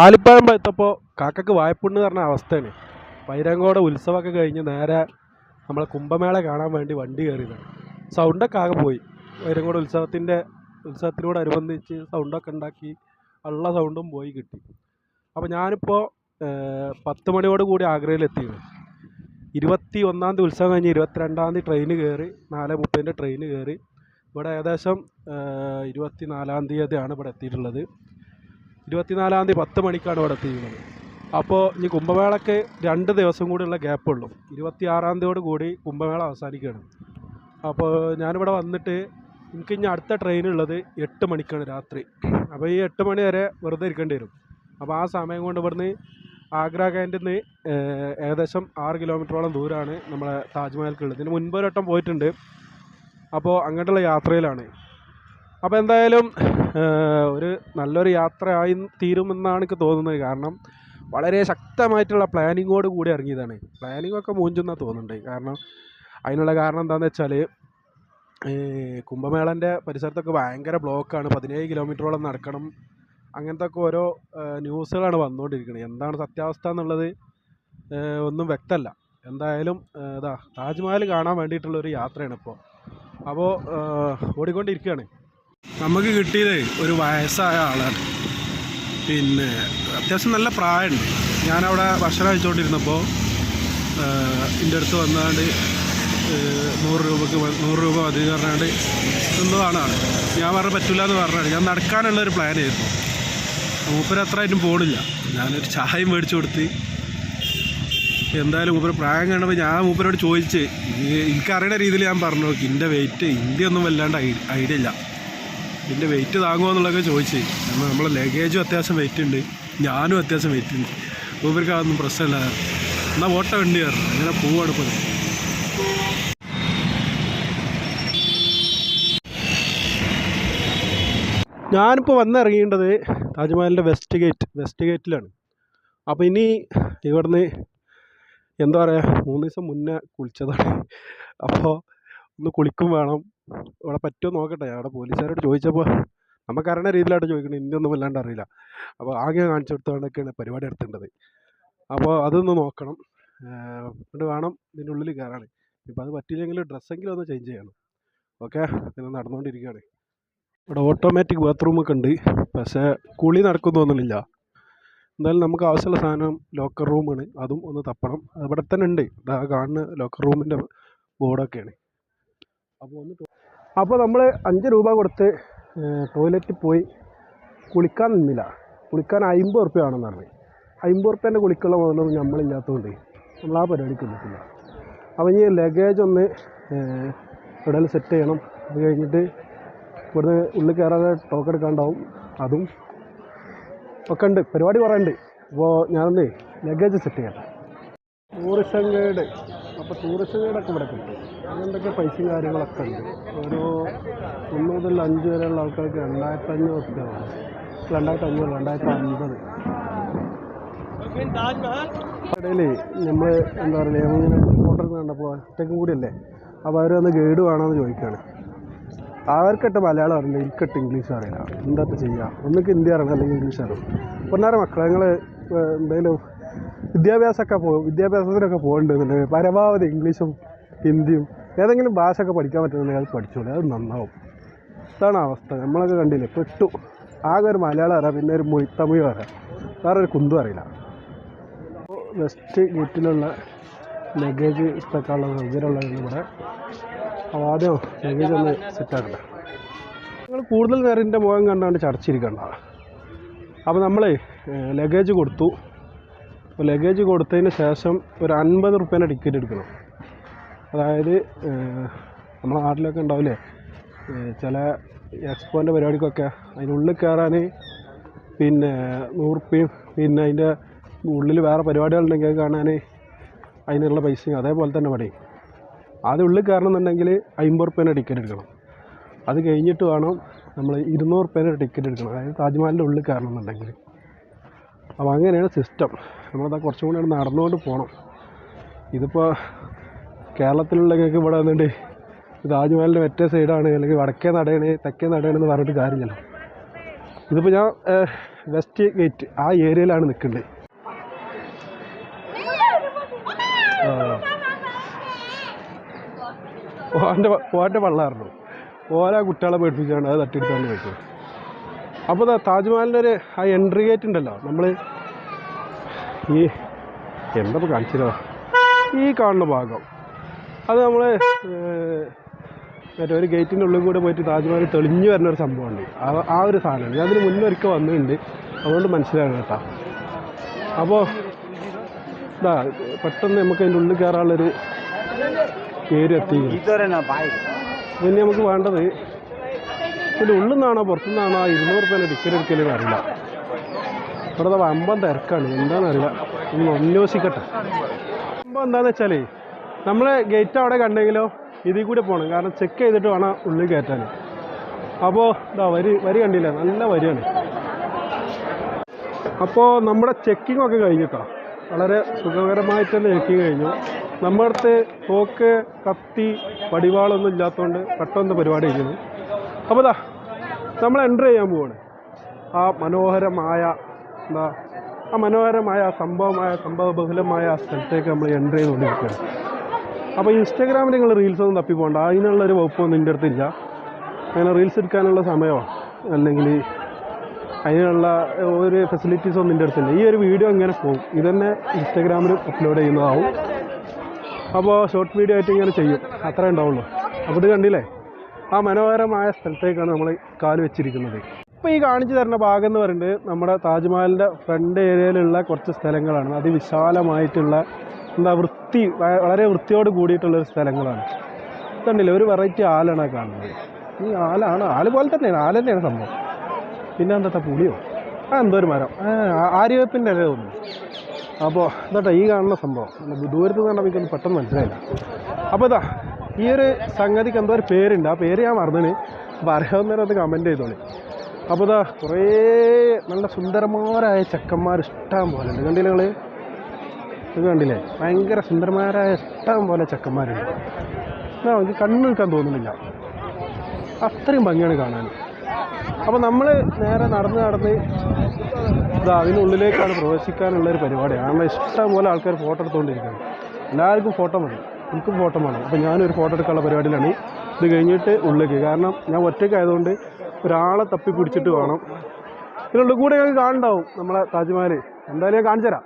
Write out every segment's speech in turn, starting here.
ആലിപ്പഴം എത്തപ്പോൾ കാക്കക്ക് വായ്പുണ്ണ് പറഞ്ഞ അവസ്ഥയാണ്. വൈരങ്കോട് ഉത്സവമൊക്കെ കഴിഞ്ഞ് നേരെ നമ്മളെ കുംഭമേള കാണാൻ വേണ്ടി വണ്ടി കയറിയതാണ്. സൗണ്ടൊക്കെ ആകെ പോയി. വൈരങ്കോട് ഉത്സവത്തിന്റെ ഉത്സവത്തിനോടനുബന്ധിച്ച് സൗണ്ടൊക്കെ ഉണ്ടാക്കി ഉള്ള സൗണ്ടും പോയി കിട്ടി. അപ്പോൾ ഞാനിപ്പോൾ പത്ത് മണിയോട് കൂടി ആഗ്രയിലെത്തിയത് ഇരുപത്തി ഒന്നാം തീയതി ഉത്സവം കഴിഞ്ഞ് ഇരുപത്തിരണ്ടാം തീയതി ട്രെയിന് കയറി നാല് മുപ്പതിന്റെ ട്രെയിന് കയറി. ഇവിടെ ഏകദേശം ഇരുപത്തി നാലാം തീയതിയാണ് ഇവിടെ എത്തിയിട്ടുള്ളത്. ഇരുപത്തിനാലാം തീയതി പത്ത് മണിക്കാണ് ഇവിടെ എത്തിയിട്ടുള്ളത് അപ്പോൾ ഇനി കുംഭമേളയ്ക്ക് രണ്ട് ദിവസം കൂടിയുള്ള ഗ്യാപ്പുള്ളൂ ഇരുപത്തി ആറാം തീയതിയോട് കൂടി കുംഭമേള അവസാനിക്കുകയാണ്. അപ്പോൾ ഞാനിവിടെ വന്നിട്ട് എനിക്ക് ഇനി അടുത്ത ട്രെയിൻ ഉള്ളത് എട്ട് മണിക്കാണ് രാത്രി. അപ്പോൾ ഈ എട്ട് മണി വരെ വെറുതെ ഇരിക്കേണ്ടി വരും. അപ്പോൾ ആ സമയം കൊണ്ട് ഇവിടുന്ന് ആഗ്ര ക്യാന്റിൽ നിന്ന് ഏകദേശം ആറ് കിലോമീറ്ററോളം ദൂരമാണ് നമ്മളെ താജ്മഹൽക്കുള്ളത്. ഇതിന് മുൻപ് ഒരു വട്ടം പോയിട്ടുണ്ട്. അപ്പോൾ അങ്ങോട്ടുള്ള യാത്രയിലാണ്. അപ്പോൾ എന്തായാലും ഒരു നല്ലൊരു യാത്രയായി തീരുമെന്നാണ് എനിക്ക് തോന്നുന്നത്. കാരണം വളരെ ശക്തമായിട്ടുള്ള പ്ലാനിങ്ങോട് കൂടി ഇറങ്ങിയതാണ്. പ്ലാനിങ് ഒക്കെ മൂഞ്ചെന്നാണ് തോന്നുന്നുണ്ട്. കാരണം അതിനുള്ള കാരണം എന്താണെന്ന് വെച്ചാൽ കുംഭമേളന്റെ പരിസരത്തൊക്കെ ഭയങ്കര ബ്ലോക്കാണ് പതിനേഴ് കിലോമീറ്ററോളം നടക്കണം. അങ്ങനത്തെ ഒക്കെ ഓരോ ന്യൂസുകളാണ് വന്നുകൊണ്ടിരിക്കുന്നത് എന്താണ് സത്യാവസ്ഥ എന്നുള്ളത് ഒന്നും വ്യക്തമല്ല. എന്തായാലും ഇതാ താജ്മഹൽ കാണാൻ വേണ്ടിയിട്ടുള്ള ഒരു യാത്രയാണ് ഇപ്പോൾ അപ്പോൾ ഓടിക്കൊണ്ടിരിക്കുകയാണ്. നമുക്ക് കിട്ടിയത് ഒരു വയസ്സായ ആളാണ്. പിന്നെ അത്യാവശ്യം നല്ല പ്രായമുണ്ട്. ഞാനവിടെ ഭക്ഷണം കഴിച്ചുകൊണ്ടിരുന്നപ്പോൾ എന്റെ അടുത്ത് വന്നാണ്ട് നൂറ് രൂപക്ക് നൂറ് രൂപ മതി പറഞ്ഞാണ്ട് എന്തുവാണ് ഞാൻ പറഞ്ഞ പറ്റില്ല എന്ന് പറഞ്ഞാണ്. ഞാൻ നടക്കാനുള്ള ഒരു പ്ലാൻ ആയിരുന്നു. മൂപ്പര് അത്ര ആയിട്ടും പോണില്ല. ഞാനൊരു ചായയും മേടിച്ചു കൊടുത്ത് എന്തായാലും മൂപ്പര് പ്രായം കണ്ടപ്പോൾ ഞാൻ മൂപ്പരോട് ചോദിച്ച് എനിക്കറിയുന്ന രീതിയിൽ ഞാൻ പറഞ്ഞു നോക്കി. എന്റെ വെയിറ്റ് ഇന്ത്യ ഒന്നും വല്ലാണ്ട് ഐഡിയ ഇല്ല. ഇതിന്റെ വെയിറ്റ് താങ്ങുമോ എന്നുള്ളതൊക്കെ ചോദിച്ച്. കാരണം നമ്മളെ ലഗേജും അത്യാവശ്യം വെയിറ്റ് ഉണ്ട്. ഞാനും അത്യാവശ്യം വെയിറ്റ് ഉണ്ട്. മൂപ്പർക്ക് അതൊന്നും പ്രശ്നമില്ല. എന്നാൽ ഓട്ട വണ്ടി കയറണം അങ്ങനെ പോവാണ് ഇപ്പോൾ ഞാനിപ്പോൾ വന്നിറങ്ങേണ്ടത് താജ്മഹലിന്റെ വെസ്റ്റ് ഗേറ്റ് വെസ്റ്റ് ഗേറ്റിലാണ് അപ്പോൾ ഇനി ഇവിടുന്ന് എന്താ പറയുക മൂന്ന് ദിവസം മുന്നേ കുളിച്ചതാണ്. അപ്പോൾ ഒന്ന് കുളിക്കും വേണം. ഇവിടെ പറ്റുമോ നോക്കട്ടെ. അവിടെ പോലീസുകാരോട് ചോദിച്ചപ്പോൾ നമുക്കറിയണ രീതിയിലായിട്ട് ചോദിക്കണം. ഇന്ത്യൊന്നും വല്ലാണ്ട് അറിയില്ല. അപ്പോൾ ആകെ കാണിച്ചു കൊടുത്തുകൊണ്ടൊക്കെയാണ് പരിപാടി നടത്തേണ്ടത് അപ്പോൾ അതൊന്ന് നോക്കണം. എന്നിട്ട് വേണം. ഇതിന്റെ ഉള്ളിൽ കയറാൻ ഇപ്പോൾ അത് പറ്റിയില്ലെങ്കിൽ ഡ്രസ്സെങ്കിലും ഒന്ന് ചേഞ്ച് ചെയ്യണം. ഓക്കെ? പിന്നെ നടന്നുകൊണ്ടിരിക്കുകയാണ്. ഇവിടെ ഓട്ടോമാറ്റിക് ബാത്റൂമൊക്കെ ഉണ്ട്. പക്ഷേ കുളി നടക്കും തോന്നുന്നില്ല. എന്തായാലും നമുക്ക് ആവശ്യമുള്ള സാധനം ലോക്കർ റൂമാണ് അതും ഒന്ന് തപ്പണം. അവിടെ തന്നെ ഉണ്ട്. ഇതാ കാണുന്ന ലോക്കർ റൂമിന്റെ ബോർഡൊക്കെയാണ് അപ്പോൾ നമ്മൾ അഞ്ച് രൂപ കൊടുത്ത് ടോയ്ലറ്റിൽ പോയി. കുളിക്കാൻ നിന്നില്ല. കുളിക്കാൻ അമ്പത് ഉറുപ്പ്യ ആണെന്ന് പറഞ്ഞു. അമ്പത് ഉറുപ്പ്യന്റെ കുളിക്കുള്ള മുതലൊന്നും നമ്മളില്ലാത്തതുകൊണ്ട് നമ്മൾ ആ പരിപാടി നിൽക്കില്ല അപ്പോൾ ഇനി ലഗേജ് ഒന്ന് എവിടെയെങ്കിലും സെറ്റ് ചെയ്യണം. അത് കഴിഞ്ഞിട്ട് ഇവിടുന്ന് ഉള്ളിൽ കയറാതെ ടോക്ക് എടുക്കാണ്ടാവും. അതും ഒക്കെ ഉണ്ട്. പരിപാടി കുറേ ഉണ്ട്. അപ്പോൾ ഞാനൊന്ന് ലഗേജ് സെറ്റ് ചെയ്യട്ടെ. ടൂറിസം ഗൈഡ് അപ്പോൾ ടൂറിസ്റ്റ് ഗൈഡൊക്കെ ഇവിടെ കിട്ടും. അങ്ങനത്തെയൊക്കെ പൈസയും കാര്യങ്ങളൊക്കെ ഉണ്ട്. ഒരു ഒന്ന് മുതൽ അഞ്ച് വരെയുള്ള ആൾക്കാർക്ക് രണ്ടായിരത്തി അഞ്ഞൂറ് റുപ്യ രണ്ടായിരത്തി അഞ്ഞൂറ് രണ്ടായിരത്തി അൻപത് ഇടയിൽ നമ്മൾ എന്താ പറയുക ഇങ്ങനെ ഫോട്ടോ കണ്ടപ്പോൾ ഒറ്റക്കും കൂടിയല്ലേ? അപ്പോൾ അവർ വന്ന് ഗൈഡ് വേണമെന്ന് ചോദിക്കുകയാണ് അവർക്കിട്ട് മലയാളം അറിയില്ല എനിക്കിട്ട് ഇംഗ്ലീഷ് അറിയില്ല. എന്താ ഇപ്പം ചെയ്യുക ഒന്നിക്ക് ഹിന്ദി അറിയണം അല്ലെങ്കിൽ ഇംഗ്ലീഷ് അറിയണം. പൊന്നാര മക്കളെ നിങ്ങൾ എന്തെങ്കിലും വിദ്യാഭ്യാസമൊക്കെ പോകും വിദ്യാഭ്യാസത്തിനൊക്കെ പോകേണ്ടതുണ്ടെങ്കിൽ പരമാവധി ഇംഗ്ലീഷും ഹിന്ദിയും ഏതെങ്കിലും ഭാഷയൊക്കെ പഠിക്കാൻ പറ്റുന്നുണ്ടെങ്കിൽ അത് പഠിച്ചോളൂ അത് നന്നാവും. ഇതാണ് അവസ്ഥ. നമ്മളൊക്കെ കണ്ടില്ലേ പെട്ടു. ആകെ ഒരു മലയാളം അറിയാം പിന്നെ ഒരു മൊയ് തമിഴ് അറിയാം. വേറെ ഒരു കുന്തും അറിയില്ല. വെസ്റ്റ് ഗേറ്റിലുള്ള ലഗേജ് ഇഷ്ടക്കാനുള്ള സൗകര്യമുള്ളതാണ് ഇവിടെ അപ്പോൾ ആദ്യം ലഗേജ് ഒന്ന് സെറ്റാക്കണ്ട നിങ്ങൾ കൂടുതൽ നേരം എന്റെ മുഖം കണ്ടാണ്ട് ചടച്ചിരിക്കണ്ട. അപ്പോൾ നമ്മൾ ലഗേജ് കൊടുത്തു. അപ്പോൾ ലഗേജ് കൊടുത്തതിന് ശേഷം ഒരു അൻപത് റുപ്യേന്റെ ടിക്കറ്റ് എടുക്കണം. അതായത് നമ്മുടെ നാട്ടിലൊക്കെ ഉണ്ടാവില്ലേ? ചില എക്സ്പോന്റെ പരിപാടിക്കൊക്കെ അതിനുള്ളിൽ കയറാൻ പിന്നെ നൂറുപ്യയും പിന്നെ അതിന്റെ ഉള്ളിൽ വേറെ പരിപാടികളുണ്ടെങ്കിൽ അത് കാണാൻ അതിനുള്ള പൈസയും അതേപോലെ തന്നെ പണി ആദ്യം ഉള്ളിൽ കയറണമെന്നുണ്ടെങ്കിൽ അമ്പത് റുപ്യേന്റെ ടിക്കറ്റ് എടുക്കണം. അത് കഴിഞ്ഞിട്ട് വേണം നമ്മൾ ഇരുന്നൂറ് റുപ്യേന്റെ ടിക്കറ്റ് എടുക്കണം. അതായത് താജ്മഹലിന്റെ ഉള്ളിൽ കയറണമെന്നുണ്ടെങ്കിൽ. അപ്പോൾ അങ്ങനെയാണ് സിസ്റ്റം. നമ്മളത് കുറച്ചും കൂടി നടന്നുകൊണ്ട് പോകണം ഇതിപ്പോൾ കേരളത്തിലുള്ളവർക്ക് ഇവിടെ വന്നിട്ട് താജ്മഹലിന്റെ മറ്റേ സൈഡാണ് അല്ലെങ്കിൽ വടക്കേ നടയാണ് തെക്കേ നടയാണെന്ന് പറഞ്ഞിട്ട് കാര്യമില്ലല്ലോ ഇതിപ്പോൾ ഞാൻ വെസ്റ്റ് ഗേറ്റ് ആ ഏരിയയിലാണ് നിൽക്കുന്നത് ഓന്റെ ഓന്റെ വള്ളമായിരുന്നു ഓരോ കുട്ടികളെ പേടിപ്പിച്ചാണ് അത് തട്ടിയെടുത്താണ് പോയിട്ട് അപ്പോൾ ഇതാ താജ്മഹലിന്റെ ഒരു ആ എൻട്രി ഗേറ്റ് ഉണ്ടല്ലോ. നമ്മൾ ഈ എന്താ ഇപ്പോൾ കാണിച്ചതോ? ഈ കാണുന്ന ഭാഗം. അത് നമ്മൾ മറ്റേ ഒരു ഗേറ്റിന്റെ ഉള്ളിൽ കൂടെ പോയിട്ട് താജ്മഹൽ തെളിഞ്ഞു വരുന്ന ഒരു സംഭവമുണ്ട്. ആ ആ ഒരു സാധനം ഞാൻ അതിന് മുന്നേ ഒരിക്കൽ വന്നിട്ടുണ്ട്. അതുകൊണ്ട് മനസ്സിലാകണം കേട്ടോ. അപ്പോൾ ഇതാ പെട്ടെന്ന് നമുക്ക് അതിന്റെ ഉള്ളിൽ കയറാനുള്ളൊരു പേര് എത്തി പിന്നെ നമുക്ക് വേണ്ടത് ഇതിന്റെ ഉള്ളിൽ നിന്നാണോ പുറത്തു നിന്നാണോ ഇരുന്നൂറ് റുപ്യേന്റെ ടിക്കറ്റ് എടുക്കലെന്ന് അറിയില്ല. ഇവിടെ വമ്പൻ തിരക്കാണ്. എന്താണെന്നറിയില്ല ഒന്ന് അന്വേഷിക്കട്ടെ. വമ്പം എന്താണെന്ന് വെച്ചാൽ നമ്മൾ ഗേറ്റ് അവിടെ കണ്ടെങ്കിലോ ഇതിൽ കൂടെ പോകണം കാരണം ചെക്ക് ചെയ്തിട്ട് വേണം ഉള്ളിൽ കയറ്റാൻ. അപ്പോൾ ഇതാ വരി വരി കണ്ടില്ല? നല്ല വരിയാണ്. അപ്പോൾ നമ്മുടെ ചെക്കിംഗ് ഒക്കെ കഴിഞ്ഞിട്ടോ വളരെ സുഖകരമായിട്ട് തന്നെ ചെക്കിങ് കഴിഞ്ഞു. നമ്മുടെ അടുത്ത് തോക്ക് കത്തി പടിവാളൊന്നും ഇല്ലാത്തതുകൊണ്ട് പെട്ടെന്ന് പരിപാടി ചെയ്യുന്നു അപ്പോൾ ഇതാ നമ്മൾ എന്റർ ചെയ്യാൻ പോവാണ്. ആ മനോഹരമായ എന്താ ആ മനോഹരമായ സംഭവമായ സംഭവബഹുലമായ ആ സ്ഥലത്തേക്ക് നമ്മൾ എന്റർ ചെയ്തുകൊണ്ടിരിക്കുകയാണ്. അപ്പോൾ ഇൻസ്റ്റാഗ്രാമിൽ നിങ്ങൾ റീൽസ് ഒന്നും തപ്പി പോകണ്ട അതിനുള്ളൊരു വകുപ്പൊന്നും എന്റെ അടുത്തില്ല അങ്ങനെ റീൽസ് എടുക്കാനുള്ള സമയമോ? അല്ലെങ്കിൽ അതിനുള്ള ഒരു ഫെസിലിറ്റീസ് ഒന്നും എന്റെ അടുത്തില്ല ഈ ഒരു വീഡിയോ ഇങ്ങനെ പോകും. ഇതന്നെ ഇൻസ്റ്റാഗ്രാമിൽ അപ്ലോഡ് ചെയ്യുന്നതാവും. അപ്പോൾ ഷോർട്ട് വീഡിയോ ആയിട്ട് ഇങ്ങനെ ചെയ്യും. അത്രേ ഉണ്ടാവുള്ളൂ. അപ്പോൾ ഇത് കണ്ടില്ലേ? ആ മനോഹരമായ സ്ഥലത്തേക്കാണ് നമ്മൾ കാൽ വെച്ചിരിക്കുന്നത്. ഇപ്പോൾ ഈ കാണിച്ചു തരുന്ന ഭാഗം എന്ന് പറയുന്നത് നമ്മുടെ താജ്മഹലിന്റെ ഫ്രണ്ട് ഏരിയയിലുള്ള കുറച്ച് സ്ഥലങ്ങളാണ്. അതിവിശാലമായിട്ടുള്ള എന്താ വൃത്തി വളരെ വൃത്തിയോട് കൂടിയിട്ടുള്ള ഒരു സ്ഥലങ്ങളാണ്. കണ്ടില്ല ഒരു വെറൈറ്റി ആലാണ് കാണുന്നത്. ഈ ആലാണ് ആൽ പോലെ തന്നെയാണ്. ആൽ തന്നെയാണ് സംഭവം. പിന്നെ എന്താ പുളിയോ? ആ എന്തോ ഒരു മരം. ആര്യവേപ്പിന്റെ ഇല തോന്നുന്നു. അപ്പോൾ എന്താ ഈ കാണുന്ന സംഭവം. ദൂരത്ത് നിന്ന് എനിക്കൊന്ന് പെട്ടെന്ന് മനസ്സിലായില്ല. അപ്പോൾ ഇതാ ഈ ഒരു സംഗതിക്ക് എന്തോ ഒരു പേരുണ്ട്. ആ പേര് ഞാൻ മറന്നിന്. നേരം അത് കമന്റ് ചെയ്തോളി. അപ്പോൾ ഇതാ കുറേ നല്ല സുന്ദരന്മാരായ ചെക്കന്മാർ ഇഷ്ടം പോലെ ഉണ്ട്. കണ്ടില്ല നിങ്ങൾ ഇത് കണ്ടില്ലേ? ഭയങ്കര സുന്ദരന്മാരായ ഇഷ്ടം പോലെ ചെക്കന്മാരുണ്ട്. എന്നാ എനിക്ക് കണ്ണു നിൽക്കാൻ തോന്നുന്നില്ല. അത്രയും ഭംഗിയാണ് കാണാൻ. അപ്പോൾ നമ്മൾ നേരെ നടന്ന് നടന്ന് ഇതാ അതിനുള്ളിലേക്കാണ് പ്രവേശിക്കാനുള്ള ഒരു പരിപാടിയാണ് കാരണം ഇഷ്ടം പോലെ ആൾക്കാർ ഫോട്ടോ എടുത്തുകൊണ്ടിരിക്കുന്നത് എല്ലാവർക്കും ഫോട്ടോ മതി. എനിക്കും ഫോട്ടോ വേണം അപ്പോൾ ഞാനൊരു ഫോട്ടോ എടുക്കാനുള്ള പരിപാടിയിലാണ്. ഇത് കഴിഞ്ഞിട്ട് ഉള്ളിലേക്ക്. കാരണം ഞാൻ ഒറ്റയ്ക്കായതുകൊണ്ട് ഒരാളെ തപ്പി പിടിച്ചിട്ട് വേണം. ഇതിനുള്ളിൽ കൂടെ ഞങ്ങൾക്ക് കാണണ്ടാവും നമ്മളെ താജ്മഹൽ എന്തായാലും ഞാൻ കാണിച്ചു തരാം.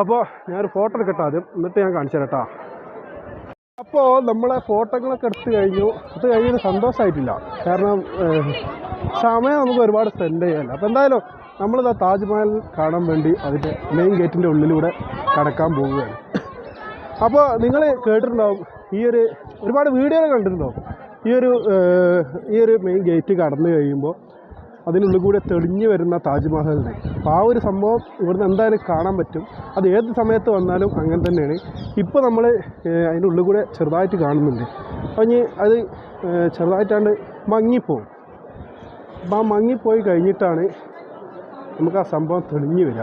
അപ്പോൾ ഞാനൊരു ഫോട്ടോ എടുക്കട്ടെ ആദ്യം. എന്നിട്ട് ഞാൻ കാണിച്ചു തരാം കേട്ടോ അപ്പോൾ നമ്മളെ ഫോട്ടോകളൊക്കെ എടുത്ത് കഴിഞ്ഞു. അത് കഴിഞ്ഞിട്ട് സന്തോഷമായിട്ടില്ല കാരണം സമയം നമുക്ക് ഒരുപാട് സ്പെൻഡ് ചെയ്യാനില്ല. അപ്പോൾ എന്തായാലും നമ്മളിതാ താജ്മഹൽ കാണാൻ വേണ്ടി അതിന്റെ മെയിൻ ഗേറ്റിന്റെ ഉള്ളിലൂടെ കടക്കാൻ പോവുകയാണ്. അപ്പോൾ നിങ്ങൾ കേട്ടിട്ടുണ്ടാവും ഈ ഒരു ഒരുപാട് വീഡിയോ കണ്ടിട്ടുണ്ടാവും. ഈ ഒരു ഈ ഒരു മെയിൻ ഗേറ്റ് കടന്നു കഴിയുമ്പോൾ അതിനുള്ളിൽ കൂടെ തെളിഞ്ഞു വരുന്ന താജ്മഹലിനെ അപ്പോൾ ആ ഒരു സംഭവം ഇവിടുന്ന് എന്തായാലും കാണാൻ പറ്റും. അത് ഏത് സമയത്ത് വന്നാലും അങ്ങനെ തന്നെയാണ്. ഇപ്പോൾ നമ്മൾ അതിന്റെ ഉള്ളിൽ കൂടെ ചെറുതായിട്ട് കാണുന്നുണ്ട്. അപ്പോൾ ഇനി അത് ചെറുതായിട്ടാണ്ട് മങ്ങിപ്പോവും. അപ്പോൾ ആ മങ്ങിപ്പോയി കഴിഞ്ഞിട്ടാണ് നമുക്ക് ആ സംഭവം തെളിഞ്ഞു വരിക.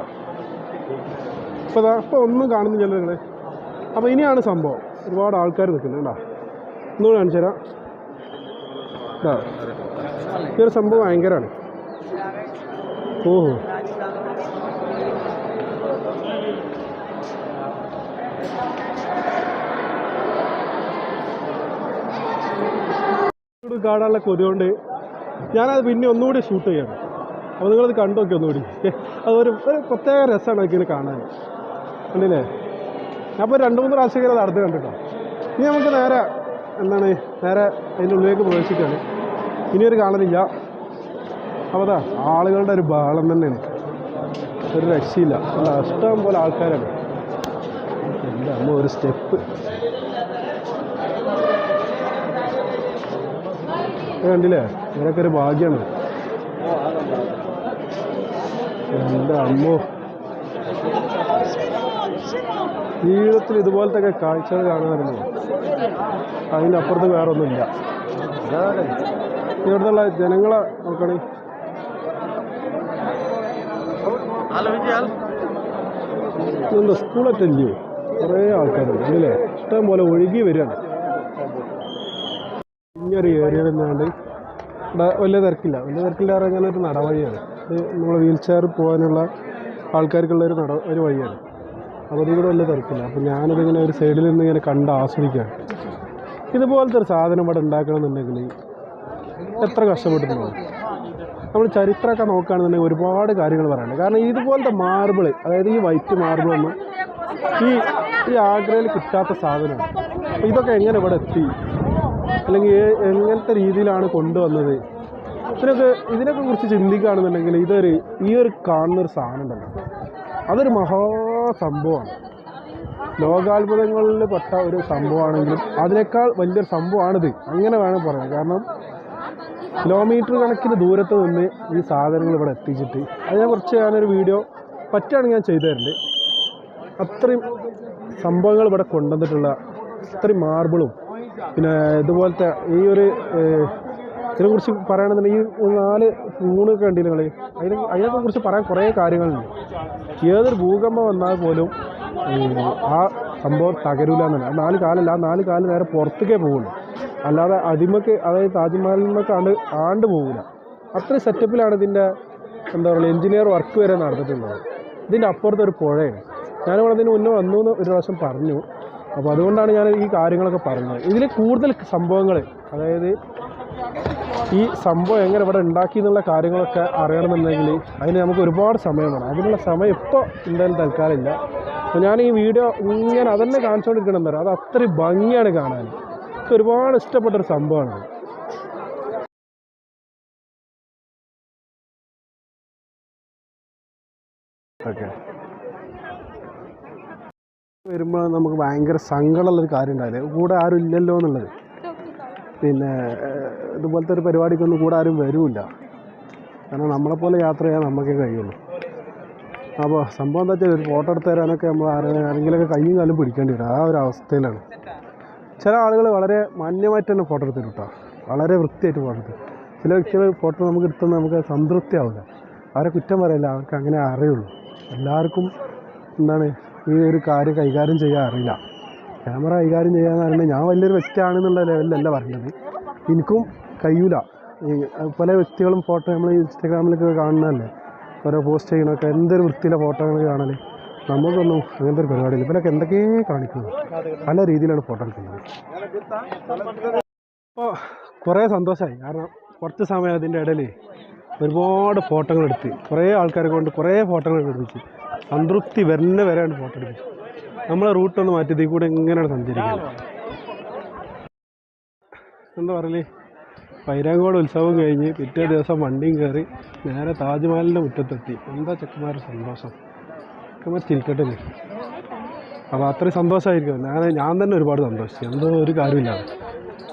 അപ്പോൾ ഇപ്പോൾ ഒന്നും കാണുന്നില്ല നിങ്ങൾ അപ്പോൾ ഇനിയാണ് സംഭവം. ഒരുപാട് ആൾക്കാർ നിൽക്കുന്നത് കേട്ടോ ഒന്നുകൂടെ കാണിച്ചു തരാം. ഈ ഒരു സംഭവം ഭയങ്കരമാണ് ഓഹോ. കാണാനുള്ള കൊതികൊണ്ട് ഞാനത് പിന്നെ ഒന്നുകൂടി ഷൂട്ട് ചെയ്യണം. അപ്പോൾ നിങ്ങളത് കണ്ടു നോക്കി ഒന്നുകൂടി അതൊരു ഒരു പ്രത്യേക രസമാണ് എനിക്കിങ്ങനെ കാണാൻ. കണ്ടില്ലേ? ഞാൻ ഇപ്പോൾ രണ്ട് മൂന്ന് പ്രാവശ്യം ഇങ്ങനെ നടന്ന് കണ്ടിട്ടോ. ഇനി നമുക്ക് നേരെ എന്താണ് നേരെ അതിന്റെ ഉള്ളിലേക്ക് പ്രവേശിക്കുകയാണ് ഇനിയൊരു കാണലില്ല. അപ്പോൾ അതാ ആളുകളുടെ ഒരു ബഹളം തന്നെയാണ്. ഒരു രക്ഷയില്ല. അല്ല ഇഷ്ടം പോലെ ആൾക്കാരാണ്. എന്റെ ഒരു സ്റ്റെപ്പ്. കണ്ടില്ലേ? ഇവരൊക്കെ ഒരു ഭാഗ്യമാണ്. എന്റെ അമ്മോ? ജീവിതത്തിൽ ഇതുപോലത്തെ ഒക്കെ കാഴ്ചകൾ കാണുമായിരുന്നു അതിന്റെ അപ്പുറത്ത് വേറെ ഒന്നുമില്ല ഇവിടുത്തെ ജനങ്ങളെ നോക്കണേ. എന്താ സ്കൂളറ്റല്ലേ കുറേ ആൾക്കാരുണ്ട് അല്ലേ? ഇഷ്ടം പോലെ ഒഴുകി വരികയാണ്. ഇങ്ങനൊരു ഏരിയ തന്നെയാണ്ട് ഇവിടെ വലിയ തിരക്കില്ല. വലിയ തിരക്കില്ല ഒരു നടവഴിയാണ്. ഇത് നമ്മൾ വീൽ ചെയർ പോകാനുള്ള ആൾക്കാർക്കുള്ള ഒരു നട ഒരു വഴിയാണ്. അപ്പോൾ ഇതിൽ കൂടെ വലിയ തിരക്കില്ല. അപ്പോൾ ഞാനിതിങ്ങനെ ഒരു സൈഡിൽ നിന്ന് ഇങ്ങനെ കണ്ട് ആസ്വദിക്കാം ഇതുപോലത്തെ ഒരു സാധനം ഇവിടെ ഉണ്ടാക്കണമെന്നുണ്ടെങ്കിൽ എത്ര കഷ്ടപ്പെട്ടിട്ടുണ്ടോ? നമ്മൾ ചരിത്രമൊക്കെ നോക്കുകയാണെന്നുണ്ടെങ്കിൽ ഒരുപാട് കാര്യങ്ങൾ പറയാനുണ്ട്. കാരണം ഇതുപോലത്തെ മാർബിൾ അതായത് ഈ വൈറ്റ് മാർബിളൊന്നും ഈ ഈ ആഗ്രയിൽ കിട്ടാത്ത സാധനമാണ്. അപ്പോൾ ഇതൊക്കെ എങ്ങനെ ഇവിടെ എത്തി? അല്ലെങ്കിൽ എങ്ങനത്തെ രീതിയിലാണ് കൊണ്ടുവന്നത്? ഇതിനൊക്കെ ഇതിനൊക്കെ കുറിച്ച് ചിന്തിക്കുകയാണെന്നുണ്ടെങ്കിൽ ഇതൊരു ഈ ഒരു കാണുന്നൊരു സാധനം ഉണ്ടല്ലോ. അതൊരു മഹാസംഭവമാണ് ലോകാത്ഭുതങ്ങളിൽ പെട്ട ഒരു സംഭവമാണെങ്കിലും അതിനേക്കാൾ വലിയൊരു സംഭവമാണിത്. അങ്ങനെ വേണം പറയാൻ. കാരണം കിലോമീറ്റർ കണക്കിന് ദൂരത്ത് നിന്ന് ഈ സാധനങ്ങൾ ഇവിടെ എത്തിച്ചിട്ട്. അതിനെക്കുറിച്ച് ഞാനൊരു വീഡിയോ പറ്റുകയാണെങ്കിൽ ഞാൻ ചെയ്തു അത്രയും സംഭവങ്ങൾ ഇവിടെ കൊണ്ടുവന്നിട്ടുള്ള അത്രയും മാർബിളും പിന്നെ ഇതുപോലത്തെ ഈ ഒരു ഇതിനെക്കുറിച്ച് പറയുകയാണെന്നുണ്ടെങ്കിൽ നാല് തൂണൊക്കെ ഉണ്ട് നിങ്ങൾ അതിനെ അതിനൊക്കെ കുറിച്ച് പറയാൻ കുറേ കാര്യങ്ങളുണ്ട്. ഏതൊരു ഭൂകമ്പം വന്നാൽ പോലും ആ സംഭവം തകരൂല എന്നല്ല നാല് കാലല്ല ആ നാല് കാൽ നേരെ പുറത്തേക്കേ പോകുള്ളൂ അല്ലാതെ അതിമക്ക് അതായത് താജ്മഹലിമൊക്കെ ആണ്ട് ആണ്ട് പോകില്ല അത്രയും സെറ്റപ്പിലാണ് ഇതിന്റെ എന്താ പറയുക എഞ്ചിനീയർ വർക്ക് വരെ നടന്നിട്ടുള്ളത്. ഇതിന്റെ അപ്പുറത്ത് ഒരു പുഴയാണ്. ഞാനിവിടെ അതിന് മുന്നേ വന്നു എന്ന് ഒരു പ്രാവശ്യം പറഞ്ഞു. അപ്പോൾ അതുകൊണ്ടാണ് ഞാൻ ഈ കാര്യങ്ങളൊക്കെ പറഞ്ഞത്. ഇതിൽ കൂടുതൽ സംഭവങ്ങൾ അതായത് ഈ സംഭവം എങ്ങനെ ഇവിടെ ഉണ്ടാക്കി എന്നുള്ള കാര്യങ്ങളൊക്കെ അറിയണമെന്നുണ്ടെങ്കിൽ അതിന് നമുക്ക് ഒരുപാട് സമയം വേണം. അതിനുള്ള സമയം ഇപ്പോൾ എന്തായാലും തൽക്കാലില്ല അപ്പോൾ ഞാൻ ഈ വീഡിയോ ഇങ്ങനെ അതന്നെ കാണിച്ചുകൊണ്ടിരിക്കണം പറയാം. അത് അത്രയും ഭംഗിയാണ് കാണാൻ. എനിക്ക് ഒരുപാട് ഇഷ്ടപ്പെട്ടൊരു സംഭവമാണ്. ഓക്കെ. വരുമ്പോൾ നമുക്ക് ഭയങ്കര സങ്കടമുള്ളൊരു കാര്യം ഉണ്ടായില്ലേ കൂടെ ആരും ഇല്ലല്ലോ എന്നുള്ളത്. പിന്നെ ഇതുപോലത്തെ ഒരു പരിപാടിക്കൊന്നും കൂടെ ആരും വരില്ല. കാരണം നമ്മളെപ്പോലെ യാത്ര ചെയ്യാൻ നമുക്കേ കഴിയുള്ളൂ. അപ്പോൾ സംഭവം എന്താ വെച്ചാൽ ഒരു ഫോട്ടോ എടുത്ത് തരാനൊക്കെ നമ്മൾ ആരെങ്കിലൊക്കെ കയ്യും കാലും പിടിക്കേണ്ടി വരും. ആ ഒരു അവസ്ഥയിലാണ്. ചില ആളുകൾ വളരെ മാന്യമായിട്ട് തന്നെ ഫോട്ടോ എടുത്ത് തരും വളരെ വൃത്തിയായിട്ട് ഫോട്ടോ എടുത്ത് ചില വ്യക്തികൾ ഫോട്ടോ നമുക്ക് എടുത്തുന്ന നമുക്ക് സംതൃപ്തി ആവില്ല അവരെ കുറ്റം പറയില്ല. അവർക്ക് അങ്ങനെ അറിയുള്ളൂ. എല്ലാവർക്കും എന്താണ് ഈ ഒരു കാര്യം കൈകാര്യം ചെയ്യാൻ അറിയില്ല. ക്യാമറ കൈകാര്യം ചെയ്യാന്ന് പറയുമ്പോൾ ഞാൻ വലിയൊരു വ്യക്തിയാണെന്നുള്ള ലെവലിലല്ല പറഞ്ഞത്. എനിക്കും കഴിയൂല. പല വ്യക്തികളും ഫോട്ടോ നമ്മൾ ഇൻസ്റ്റാഗ്രാമിലൊക്കെ കാണുന്നതല്ലേ? ഓരോ പോസ്റ്റ് ചെയ്യണമൊക്കെ എന്തൊരു വൃത്തിയിലെ ഫോട്ടോകൾ കാണൽ നമുക്കൊന്നും അങ്ങനത്തെ ഒരു പരിപാടിയില്ല. ഇവരൊക്കെ എന്തൊക്കെയേ കാണിക്കുന്നത് പല രീതിയിലാണ് ഫോട്ടോ എടുക്കുന്നത്. അപ്പോൾ കുറേ സന്തോഷമായി കാരണം കുറച്ച് സമയം അതിന്റെ ഇടയിൽ ഒരുപാട് ഫോട്ടോകൾ എടുത്ത് കുറേ ആൾക്കാരെ കൊണ്ട് കുറേ ഫോട്ടോകൾ എടുപ്പിച്ച് സംതൃപ്തി വരുന്ന വരെയാണ് ഫോട്ടോ എടുപ്പിച്ചത്. നമ്മളെ റൂട്ടൊന്ന് മാറ്റി ഇതിൽ കൂടെ എങ്ങനെയാണ് സഞ്ചരിക്കുന്നത് എന്താ പറയലേ? പൈരാങ്കോട് ഉത്സവം കഴിഞ്ഞ് പിറ്റേ ദിവസം വണ്ടിയും കയറി നേരെ താജ്മഹലിന്റെ മുറ്റത്തെത്തി. എന്താ ചെക്കന്മാരുടെ സന്തോഷം? ചെക്കന്മാർ ചിരിക്കട്ടെ. അപ്പോൾ അത്രയും സന്തോഷമായിരിക്കും. ഞാൻ ഞാൻ തന്നെ ഒരുപാട് സന്തോഷിച്ചു. എന്തോ ഒരു കാര്യമില്ലാതെ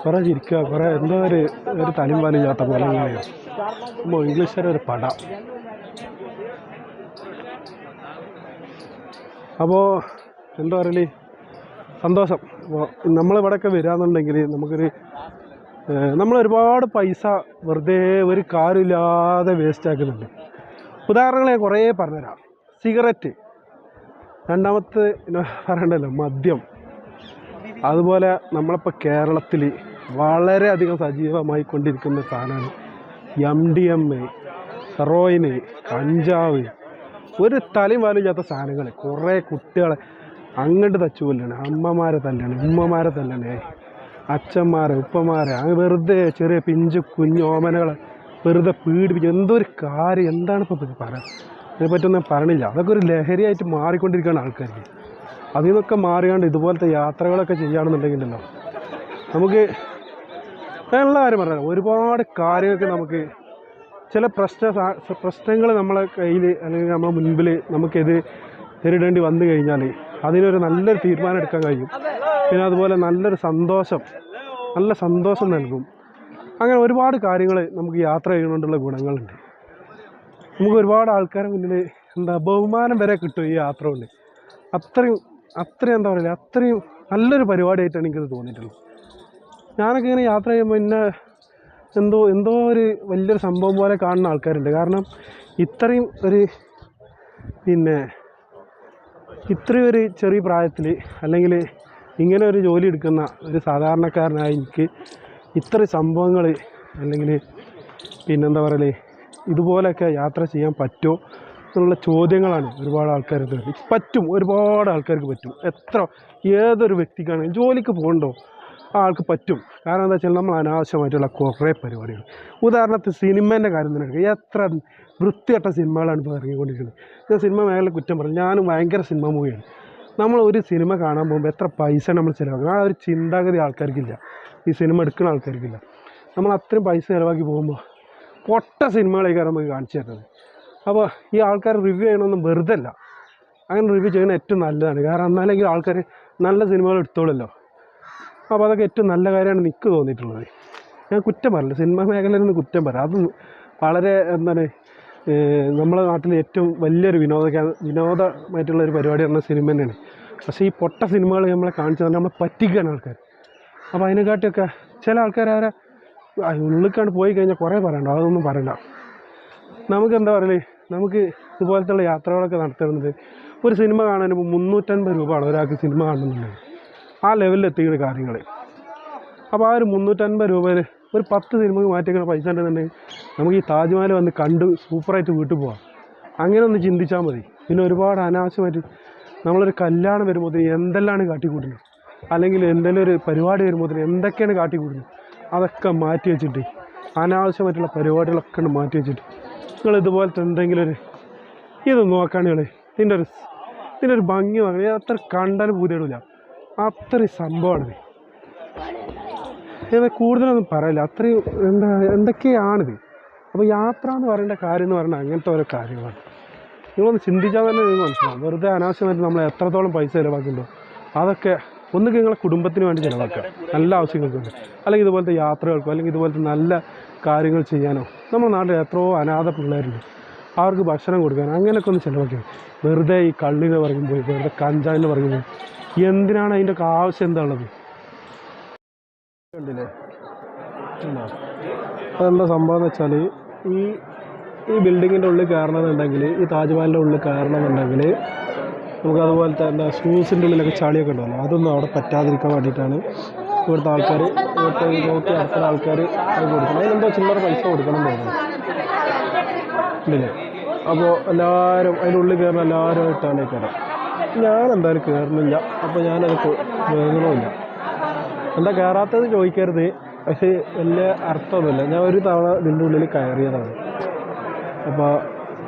കുറേ ചിരിക്കുക കുറേ എന്തോ ഒരു ഒരു തലിയും പാലും ഇല്ലാത്ത പോലെ നമ്മൾ ഇംഗ്ലീഷുകാരെ ഒരു പട. അപ്പോൾ എന്താ പറയൽ? സന്തോഷം. നമ്മളിവിടെയൊക്കെ വരികയെന്നുണ്ടെങ്കിൽ നമുക്കൊരു ഒരുപാട് പൈസ വെറുതെ ഒരു കാര്യമില്ലാതെ വേസ്റ്റ് ആക്കുന്നുണ്ട് ഉദാഹരണങ്ങൾ ഞാൻ കുറേ പറഞ്ഞുതരാം. സിഗരറ്റ്. രണ്ടാമത്തെ പറയണ്ടല്ലോ മദ്യം. അതുപോലെ നമ്മളിപ്പോൾ കേരളത്തിൽ വളരെയധികം സജീവമായി കൊണ്ടിരിക്കുന്ന സാധനമാണ് M D M A heroin കഞ്ചാവ്. ഒരു തലയും വാലും ഇല്ലാത്ത സാധനങ്ങൾ കുറേ കുട്ടികളെ അങ്ങോട്ട് തച്ചു കൊല്ലാണ് അമ്മമാരെ തല്ലാണ് ഉമ്മമാരെ തല്ലാണ്. അച്ഛന്മാരെ ഉപ്പമാരെ അങ്ങ് വെറുതെ ചെറിയ പിഞ്ചു കുഞ്ഞു ഓമനകളെ വെറുതെ പീഡിപ്പിച്ച് എന്തോ ഒരു കാര്യം എന്താണ് ഇപ്പോൾ പറയാം അതിനെ പറ്റൊന്നും പറയണില്ല അതൊക്കെ ഒരു ലഹരിയായിട്ട് മാറിക്കൊണ്ടിരിക്കുകയാണ് ആൾക്കാർക്ക് അതിൽ നിന്നൊക്കെ മാറിയാണ്ട് ഇതുപോലത്തെ യാത്രകളൊക്കെ ചെയ്യുകയാണെന്നുണ്ടെങ്കിലല്ലോ നമുക്ക് എല്ലാവരും പറയാം. ഒരുപാട് കാര്യങ്ങൾക്ക് നമുക്ക് ചില പ്രശ്ന പ്രശ്നങ്ങൾ നമ്മളെ കയ്യിൽ അല്ലെങ്കിൽ നമ്മളെ മുൻപിൽ നമുക്കിത് നേരിടേണ്ടി വന്നു കഴിഞ്ഞാൽ അതിനൊരു നല്ലൊരു തീരുമാനം എടുക്കാൻ കഴിയും. പിന്നെ അതുപോലെ നല്ലൊരു സന്തോഷം. നല്ല സന്തോഷം നൽകും. അങ്ങനെ ഒരുപാട് കാര്യങ്ങൾ നമുക്ക് യാത്ര ചെയ്യുന്നതുകൊണ്ടുള്ള ഗുണങ്ങളുണ്ട്. നമുക്ക് ഒരുപാട് ആൾക്കാരെ മുന്നിൽ എന്താ ബഹുമാനം വരെ കിട്ടും ഈ യാത്ര കൊണ്ട്. അത്രയും അത്രയും എന്താ പറയുക അത്രയും നല്ലൊരു പരിപാടിയായിട്ടാണ് എനിക്കത് തോന്നിയിട്ടുള്ളത്. ഞാനൊക്കെ ഇങ്ങനെ യാത്ര ചെയ്യുമ്പോൾ ഇന്ന എന്തോ എന്തോ ഒരു വലിയൊരു സംഭവം പോലെ കാണുന്ന ആൾക്കാരുണ്ട്. കാരണം ഇത്രയും ഒരു പിന്നെ ഇത്രയും ഒരു ചെറിയ പ്രായത്തിൽ അല്ലെങ്കിൽ ഇങ്ങനെ ഒരു ജോലി എടുക്കുന്ന ഒരു സാധാരണക്കാരനായ എനിക്ക് ഇത്ര സംഭവങ്ങൾ അല്ലെങ്കിൽ പിന്നെന്താ പറയൽ ഇതുപോലെയൊക്കെ യാത്ര ചെയ്യാൻ പറ്റുമോ എന്നുള്ള ചോദ്യങ്ങളാണ് ഒരുപാട് ആൾക്കാർക്ക് പറ്റും ഒരുപാട് ആൾക്കാർക്ക് പറ്റും. എത്ര ഏതൊരു വ്യക്തിക്കാണെങ്കിലും ജോലിക്ക് പോകണ്ടോ? ആൾക്ക് പറ്റും. കാരണം എന്താ വെച്ചാൽ നമ്മൾ അനാവശ്യമായിട്ടുള്ള കുറേ പരിപാടികൾ. ഉദാഹരണത്തിന് സിനിമേന്റെ കാര്യം തന്നെ എത്ര വൃത്തികെട്ട സിനിമകളാണ് ഇപ്പോൾ ഇറങ്ങിക്കൊണ്ടിരിക്കുന്നത്. ഞാൻ സിനിമ മേഖല കുറ്റം പറഞ്ഞു ഞാനും ഭയങ്കര സിനിമ മൂവിയാണ്. നമ്മൾ ഒരു സിനിമ കാണാൻ പോകുമ്പോൾ എത്ര പൈസ നമ്മൾ ചിലവാക്കണം ആ ഒരു ചിന്താഗതി ആൾക്കാർക്കില്ല. ഈ സിനിമ എടുക്കുന്ന ആൾക്കാർക്കില്ല. നമ്മൾ അത്രയും പൈസ ചിലവാക്കി പോകുമ്പോൾ പൊട്ട സിനിമകളേക്കാണ് നമുക്ക് കാണിച്ചു തരുന്നത്. അപ്പോൾ ഈ ആൾക്കാർ റിവ്യൂ ചെയ്യണമെന്നും വെറുതെ അല്ല. അങ്ങനെ റിവ്യൂ ചെയ്യുന്നത് ഏറ്റവും നല്ലതാണ്. കാരണം എന്നാലെങ്കിൽ ആൾക്കാർ നല്ല സിനിമകൾ എടുത്തോളല്ലോ അപ്പോൾ അതൊക്കെ ഏറ്റവും നല്ല കാര്യമാണ് എനിക്ക് തോന്നിയിട്ടുള്ളത്. ഞാൻ കുറ്റം പറയില്ല. സിനിമ മേഖലയിൽ കുറ്റം പറയാം അത് വളരെ എന്താണ് നമ്മുടെ നാട്ടിൽ ഏറ്റവും വലിയൊരു വിനോദ വിനോദമായിട്ടുള്ള ഒരു പരിപാടി പറഞ്ഞ സിനിമ തന്നെയാണ്. പക്ഷേ ഈ പൊട്ട സിനിമകൾ നമ്മളെ കാണിച്ചു തന്നെ നമ്മളെ പറ്റിക്കുകയാണ് ആൾക്കാർ. അപ്പോൾ അതിനെക്കാട്ടിയൊക്കെ ചില ആൾക്കാർ അവരെ ഉള്ളിക്കാണ്ട് പോയി കഴിഞ്ഞാൽ കുറേ പറയണ്ട. അതൊന്നും പറയണ്ട. നമുക്ക് എന്താ പറയൽ? നമുക്ക് ഇതുപോലത്തുള്ള യാത്രകളൊക്കെ നടത്തുന്നത് ഒരു സിനിമ കാണാൻ മുന്നൂറ്റൻപത് രൂപയാണ് ഒരാൾക്ക് സിനിമ കാണുന്നുണ്ടെങ്കിൽ ആ ലെവലിൽ എത്തിക്കുന്ന കാര്യങ്ങൾ അപ്പോൾ ആ ഒരു മുന്നൂറ്റൻപത് രൂപയിൽ ഒരു പത്ത് സിനിമയ്ക്ക് മാറ്റിക്കുന്ന പൈസ ഉണ്ടെന്നുണ്ടെങ്കിൽ നമുക്ക് ഈ താജ്മഹൽ വന്ന് കണ്ട് സൂപ്പറായിട്ട് വീട്ടിൽ പോവാം. അങ്ങനെ ഒന്ന് ചിന്തിച്ചാൽ മതി. പിന്നെ ഒരുപാട് അനാവശ്യമായിട്ട് നമ്മളൊരു കല്യാണം വരുമ്പോൾ എന്തെല്ലാമാണ് കാട്ടിക്കൂട്ടുന്നത്? അല്ലെങ്കിൽ എന്തെങ്കിലും ഒരു പരിപാടി വരുമ്പോൾ എന്തൊക്കെയാണ് കാട്ടിക്കൂട്ടുന്നത്? അതൊക്കെ മാറ്റി വെച്ചിട്ട് അനാവശ്യമായിട്ടുള്ള പരിപാടികളൊക്കെ മാറ്റി വെച്ചിട്ട് നിങ്ങൾ ഇതുപോലത്തെ എന്തെങ്കിലും ഒരു ഇത് നോക്കാണികൾ ഇതിന്റെ ഒരു ഇതിന്റെ ഒരു ഭംഗി നോക്കണേ. അത്ര കണ്ടാലും പൂതിയിടില്ല അത്രയും സംഭവമാണ്. ഇത് കൂടുതലൊന്നും പറയില്ല. അത്രയും എന്താ എന്തൊക്കെയാണിത്? അപ്പോൾ യാത്ര എന്ന് പറയേണ്ട കാര്യം എന്ന് പറഞ്ഞാൽ അങ്ങനത്തെ ഓരോ കാര്യങ്ങളാണ്. നിങ്ങളൊന്ന് ചിന്തിച്ചാൽ തന്നെ നിങ്ങൾ മനസ്സിലാവും. വെറുതെ അനാവശ്യമായിട്ട് നമ്മൾ എത്രത്തോളം പൈസ ചിലവാക്കുന്നുണ്ടോ അതൊക്കെ ഒന്നുകിൽ നിങ്ങളെ കുടുംബത്തിന് വേണ്ടി ചിലവാക്കുക. നല്ല ആവശ്യങ്ങൾക്ക് വേണ്ടി അല്ലെങ്കിൽ ഇതുപോലത്തെ യാത്രകൾക്കോ അല്ലെങ്കിൽ ഇതുപോലത്തെ നല്ല കാര്യങ്ങൾ ചെയ്യാനോ. നമ്മുടെ നാട്ടിൽ എത്രയോ അനാഥ പിള്ളേരുണ്ട്. അവർക്ക് ഭക്ഷണം കൊടുക്കാൻ അങ്ങനെയൊക്കെ ഒന്ന് ചിലവാക്കുക വെറുതെ ഈ കള്ളിന് പറയുമ്പോൾ വെറുതെ കഞ്ചാവിന് പറയുമ്പോൾ എന്തിനാണ് അതിന്റെ ഒക്കെ ആവശ്യം എന്താണുള്ളത് കണ്ടില്ലേ? അതെന്താ സംഭവം എന്ന് വെച്ചാൽ ഈ ഈ ബിൽഡിങ്ങിന്റെ ഉള്ളിൽ കയറണമെന്നുണ്ടെങ്കിൽ ഈ താജ്മഹലിന്റെ ഉള്ളിൽ കയറണമെന്നുണ്ടെങ്കിൽ നമുക്ക് അതുപോലത്തെ എന്താ ഷൂസിന്റെ ഉള്ളിലൊക്കെ ചളിയൊക്കെ ഉണ്ടാവില്ല അതൊന്നും അവിടെ പറ്റാതിരിക്കാൻ വേണ്ടിയിട്ടാണ് ഇവിടുത്തെ ആൾക്കാർ ഇവിടുത്തെ നോക്കി നടത്തുന്ന ആൾക്കാർ അത് കൊടുക്കണം അതിനെന്തോ ചില്ലറ പൈസ കൊടുക്കണം തോന്നുന്നു. ഇല്ലേ? അപ്പോൾ എല്ലാവരും അതിന്റെ ഉള്ളിൽ കയറുന്ന എല്ലാവരും ഇട്ടാണ് കയറാം ഞാൻ എന്തായാലും കയറുന്നില്ല അപ്പോൾ ഞാനത് വേങ്ങണമില്ല എന്താ കയറാത്തത് ചോദിക്കരുത്. പക്ഷേ വലിയ അർത്ഥമൊന്നുമില്ല. ഞാൻ ഒരു തവണ ഇതിന്റെ ഉള്ളിൽ കയറിയതാണ്. അപ്പോൾ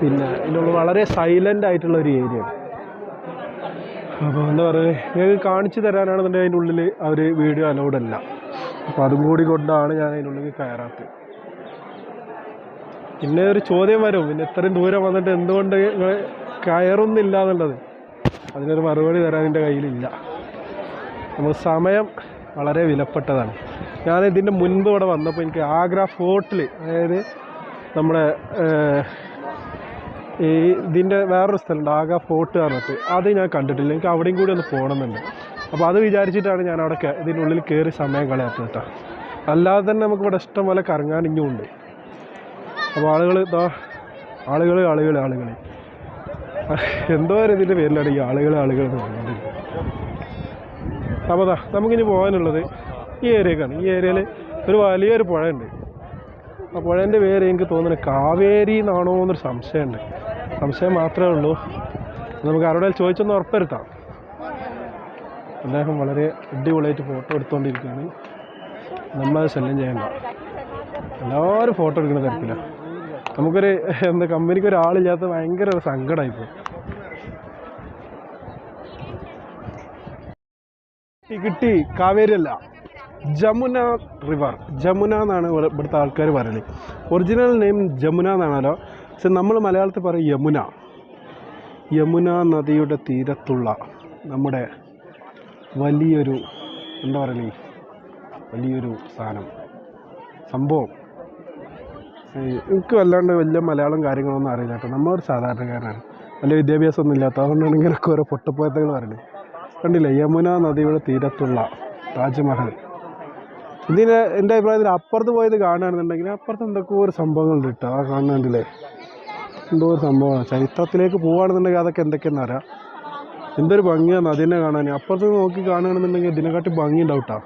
പിന്നെ ഇതിന്റെ ഉള്ളിൽ വളരെ സൈലന്റ് ആയിട്ടുള്ള ഒരു ഏരിയ അപ്പോൾ എന്താ പറയുക ഞങ്ങൾക്ക് കാണിച്ചു തരാനാണെന്നുണ്ടെങ്കിൽ അതിന്റെ ഉള്ളിൽ അവർ വീഡിയോ അലൗഡ് അല്ല. അപ്പോൾ അതും കൂടി കൊണ്ടാണ് ഞാൻ അതിന്റെ ഉള്ളിൽ കയറാത്തത്. പിന്നെ ഒരു ചോദ്യം വരും. പിന്നെ ഇത്രയും ദൂരം വന്നിട്ട് എന്തുകൊണ്ട് കയറുന്നില്ല എന്നുള്ളത്? അതിനൊരു മറുപടി തരാൻ എന്റെ കയ്യിലില്ല. നമുക്ക് സമയം വളരെ വിലപ്പെട്ടതാണ്. ഞാൻ ഇതിന്റെ മുൻപ് ഇവിടെ വന്നപ്പോൾ എനിക്ക് ആഗ്ര ഫോർട്ടിൽ അതായത് നമ്മുടെ ഈ ഇതിന്റെ വേറൊരു സ്ഥലമുണ്ട് ആഗ്ര ഫോർട്ട് പറഞ്ഞിട്ട്. അത് ഞാൻ കണ്ടിട്ടില്ല. എനിക്ക് അവിടെയും കൂടി ഒന്ന് പോകണമെന്നുണ്ട്. അപ്പോൾ അത് വിചാരിച്ചിട്ടാണ് ഞാൻ അവിടെ ഇതിനുള്ളിൽ കയറി സമയം കളയാത്തത് കേട്ടോ. അല്ലാതെ തന്നെ നമുക്ക് ഇവിടെ ഇഷ്ടം പോലെ കറങ്ങാൻ ഇനിയും ഉണ്ട്. അപ്പോൾ ആളുകൾ ഇതാ ആളുകൾ ആളുകൾ ആളുകൾ എന്തോ ഒരു ഇതിന്റെ പേരിലാണ് ഈ ആളുകൾ ആളുകൾ അപ്പോൾ അതാ നമുക്കിനി പോകാനുള്ളത് ഈ ഏരിയക്കാണ്. ഈ ഏരിയയിൽ ഒരു വലിയൊരു പുഴയുണ്ട്. ആ പുഴേന്റെ പേര് എനിക്ക് തോന്നുന്നത് കാവേരി എന്നാണോ എന്നൊരു സംശയമുണ്ട്. സംശയം മാത്രമേ ഉള്ളൂ. നമുക്ക് ആരോടെ ചോദിച്ചൊന്ന് ഉറപ്പുവരുത്താം. അദ്ദേഹം വളരെ അടിപൊളിയായിട്ട് ഫോട്ടോ എടുത്തുകൊണ്ടിരിക്കുകയാണ് നമ്മൾ ശല്യം ചെയ്യണ്ട. എല്ലാവരും ഫോട്ടോ എടുക്കുന്ന തിരക്കില്ല നമുക്കൊരു എന്താ കമ്പനിക്ക് ഒരാളില്ലാത്ത ഭയങ്കര ഒരു സങ്കടമായിപ്പോയി കിട്ടി കിട്ടി കാവേരി അല്ല ജമുന റിവർ ജമുന എന്നാണ് ഇവിടെ- ഇവിടുത്തെ ആൾക്കാർ പറയുന്നത് ഒറിജിനൽ നെയിം ജമുന എന്നാണല്ലോ. പക്ഷെ നമ്മൾ മലയാളത്തിൽ പറയും യമുന. യമുന നദിയുടെ തീരത്തുള്ള നമ്മുടെ വലിയൊരു എന്താ പറയുക വലിയൊരു സ്ഥാനം സംഭവം എനിക്ക് വല്ലാണ്ട് വലിയ മലയാളം കാര്യങ്ങളൊന്നും അറിയില്ല കേട്ടോ. നമ്മൾ ഒരു സാധാരണക്കാരനാണ്. വലിയ വിദ്യാഭ്യാസമൊന്നും ഇല്ലാത്ത. അതുകൊണ്ടാണ് ഇങ്ങനെയൊക്കെ ഓരോ പൊട്ടപ്പോയത്തകൾ പറയുന്നത്. കണ്ടില്ലേ യമുന നദിയുടെ തീരത്തുള്ള താജ്മഹൽ. ഇതിന് എന്റെ അഭിപ്രായത്തിൽ അപ്പുറത്ത് പോയത് കാണുകയാണെന്നുണ്ടെങ്കിൽ അപ്പുറത്ത് എന്തൊക്കെ ഒരു സംഭവങ്ങളുണ്ട് കേട്ടോ. ആ കാണുന്നുണ്ടല്ലേ? എന്തോ ഒരു സംഭവമാണ്. ചരിത്രത്തിലേക്ക് പോവുകയാണെന്നുണ്ടെങ്കിൽ അതൊക്കെ എന്തൊക്കെയെന്ന് അറിയാം. എന്തൊരു ഭംഗിയാണ് നദീനെ കാണാൻ അപ്പുറത്ത് നോക്കി കാണുകയാണെന്നുണ്ടെങ്കിൽ ഇതിനെക്കാട്ടി ഭംഗി ഉണ്ടാവും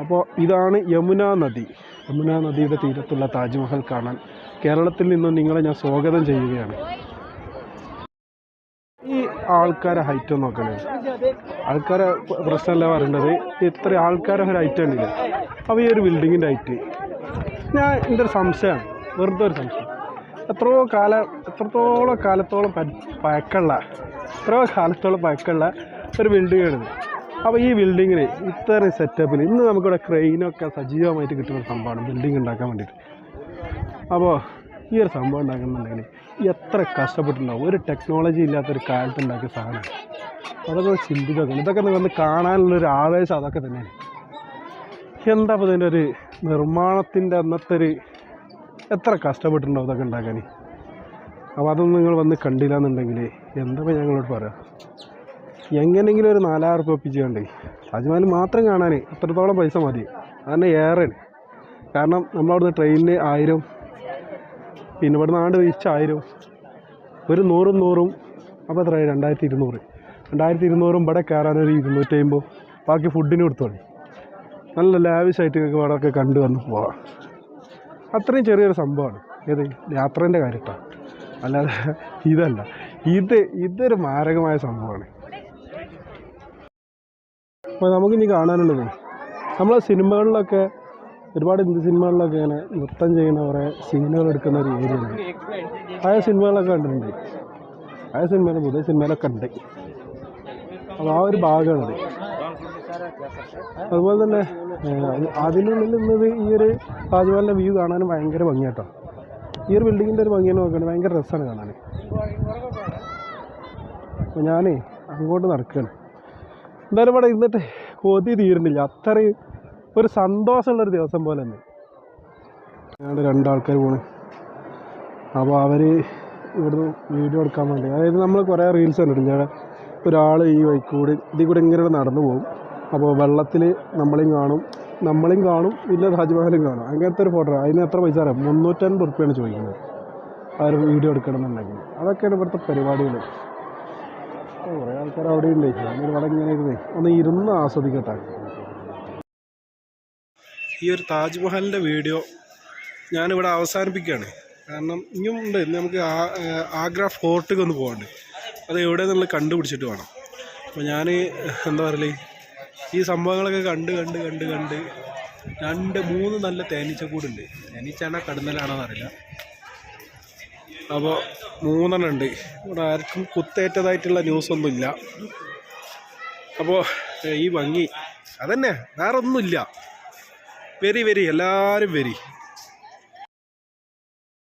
അപ്പോൾ ഇതാണ് യമുന നദി. യമുന നദിയുടെ തീരത്തുള്ള താജ്മഹൽ കാണാൻ കേരളത്തിൽ നിന്നും നിങ്ങളെ ഞാൻ സ്വാഗതം ചെയ്യുകയാണ്. ഈ ആൾക്കാരെ ഹൈറ്റ് നോക്കണേ. ആൾക്കാരെ പ്രശ്നമല്ല പറയേണ്ടത്. ഇത്ര ആൾക്കാരെ ഒരു ഹൈറ്റ് ഉണ്ടല്ലേ? അപ്പോൾ ഈ ഒരു ബിൽഡിങ്ങിന്റെ ഹൈറ്റ് ഞാൻ എന്റെ ഒരു സംശയമാണ്? വെറുതെ ഒരു സംശയം. എത്രയോ കാലം എത്രത്തോളം കാലത്തോളം പഴക്കമുള്ള എത്രയോ കാലത്തോളം പഴക്കമുള്ള ഒരു ബിൽഡിങ്ങാണിത് അപ്പോൾ ഈ ബിൽഡിങ്ങിന് ഇത്ര സെറ്റപ്പിൽ ഇന്ന് നമുക്കിവിടെ ക്രെയിനൊക്കെ സജീവമായിട്ട് കിട്ടുന്ന സംഭവമാണ് ബിൽഡിംഗ് ഉണ്ടാക്കാൻ വേണ്ടിയിട്ട്. അപ്പോൾ ഈ ഒരു സംഭവം ഉണ്ടാക്കുന്നുണ്ടെങ്കിൽ എത്ര കഷ്ടപ്പെട്ടിട്ടുണ്ടാവും? ഒരു ടെക്നോളജി ഇല്ലാത്തൊരു കാലത്ത് ഉണ്ടാക്കിയ സാധനം അതൊക്കെ ചിന്തിച്ചൊക്കെ ഇതൊക്കെ വന്ന് കാണാനുള്ളൊരു ആവേശം അതൊക്കെ തന്നെയാണ്. എന്താ അപ്പോൾ ഇതിന്റെ ഒരു നിർമ്മാണത്തിന്റെ അന്നത്തെ ഒരു എത്ര കഷ്ടപ്പെട്ടുണ്ടാവും ഇതൊക്കെ ഉണ്ടാക്കാൻ? അപ്പോൾ അതൊന്നും നിങ്ങൾ വന്ന് കണ്ടില്ല എന്നുണ്ടെങ്കിൽ എന്താ ഞങ്ങളോട് പറയാം? എങ്ങനെയെങ്കിലും ഒരു നാലായിരം റുപ്യ ഒപ്പിച്ച് കണ്ടേ താജ്മഹൽ മാത്രം കാണാൻ അത്രത്തോളം പൈസ മതി. അതന്നെ ഏറെയാണ് കാരണം നമ്മളവിടുന്ന് ട്രെയിനിന് ആയിരം പിന്നെ ഇവിടുന്ന് ആണ്ട് തിരിച്ച് ആയിരം. ഒരു നൂറും നൂറും അപ്പോൾ എത്രയായി? രണ്ടായിരത്തി ഇരുന്നൂറ് രണ്ടായിരത്തി ഇരുന്നൂറും ഇവിടെ കയറാൻ ഒരു ഇരുന്നൂറ്റി അമ്പത് ബാക്കി ഫുഡിന് കൊടുത്തോളി നല്ല ലാവിഷായിട്ട് ഇവിടെ ഒക്കെ കണ്ടു വന്ന് പോവാം. അത്രയും ചെറിയൊരു സംഭവമാണ് ഏത്? യാത്രേന്റെ കാര്യത്താണ് അല്ലാതെ ഇതല്ല. ഇത് ഇതൊരു മാരകമായ സംഭവമാണ് അപ്പോൾ നമുക്കിനി കാണാനുള്ളത് നമ്മളെ സിനിമകളിലൊക്കെ ഒരുപാട് ഹിന്ദി സിനിമകളിലൊക്കെ ഇങ്ങനെ നൃത്തം ചെയ്യുന്ന കുറേ സീനുകൾ എടുക്കുന്ന ഒരു ഏരിയ ഉണ്ട്. സിനിമകളൊക്കെ കണ്ടിട്ടുണ്ട്. ആയ സിനിമയിൽ പുതിയ സിനിമയിലൊക്കെ ഉണ്ട്. അപ്പോൾ ആ ഒരു ഭാഗമാണത് അതുപോലെ തന്നെ അതിനുള്ളിൽ നിന്നത് ഈ ഒരു താജ്മഹലിന്റെ വ്യൂ കാണാനും ഭയങ്കര ഭംഗിയാട്ടോ ഈ ഒരു ബിൽഡിങ്ങിന്റെ ഒരു ഭംഗിയാണ് നോക്കുകയാണ് ഭയങ്കര രസമാണ് കാണാൻ. അപ്പോൾ ഞാനേ അങ്ങോട്ട് നടക്കുകയാണ് എന്തായാലും ഇവിടെ ഇരുന്നിട്ട് കൊതി തീരുന്നില്ല. അത്രയും ഒരു സന്തോഷമുള്ളൊരു ദിവസം പോലെ തന്നെ. ഞങ്ങളുടെ രണ്ടാൾക്കാർ പോണ്. അപ്പോൾ അവർ ഇവിടുന്ന് വീഡിയോ എടുക്കാൻ വേണ്ടി. അതായത് നമ്മൾ കുറേ റീൽസ് കണ്ടിട്ടുണ്ട്. ഞാൻ ഒരാൾ ഈ വൈക്കൂടി ഇതിൽ കൂടെ ഇങ്ങനെ നടന്നു പോകും. അപ്പോൾ വെള്ളത്തിൽ നമ്മളെയും കാണും. നമ്മളെയും കാണും. പിന്നെ താജ്മഹലും കാണും. അങ്ങനത്തെ ഒരു ഫോട്ടോ അതിന് എത്ര പൈസ അറിയാം? മുന്നൂറ്റൻപത് റുപ്യാണ് ചോദിക്കുന്നത്. ആ ഒരു വീഡിയോ എടുക്കണം എന്നുണ്ടെങ്കിൽ അതൊക്കെയാണ് ഇവിടുത്തെ പരിപാടികൾ കുറേ ആൾക്കാർ അവിടെ ഉണ്ട് ഞാനൊരു ഇവിടെ ഇങ്ങനെ ഇരുന്നേ ഒന്ന് ഇരുന്ന് ആസ്വദിക്കട്ടെ. ഈ ഒരു താജ്മഹലിന്റെ വീഡിയോ ഞാനിവിടെ അവസാനിപ്പിക്കുകയാണ്. കാരണം ഇനിയും ഉണ്ട്. നമുക്ക് ആഗ്ര ഫോർട്ടിൽ ഒന്ന് പോകാണ്ട് അത് എവിടെ നിന്നുള്ള കണ്ടുപിടിച്ചിട്ട് വേണം. അപ്പോൾ ഞാൻ എന്താ പറയുക ഈ സംഭവങ്ങളൊക്കെ കണ്ട് കണ്ട് കണ്ട് കണ്ട് രണ്ട് മൂന്ന് നല്ല തേനീച്ചക്കൂടുണ്ട്. തേനീച്ചാണോ കടന്നലാണോ അറിയില്ല. അപ്പോൾ മൂന്നെണ്ണം ഉണ്ട്. ഇവിടെ ആർക്കും കുത്തേറ്റതായിട്ടുള്ള ന്യൂസൊന്നുമില്ല അപ്പോൾ ഈ ഭംഗി. അതന്നെ വേറെ ഒന്നുമില്ല വരി വരി എല്ലാവരും വരി.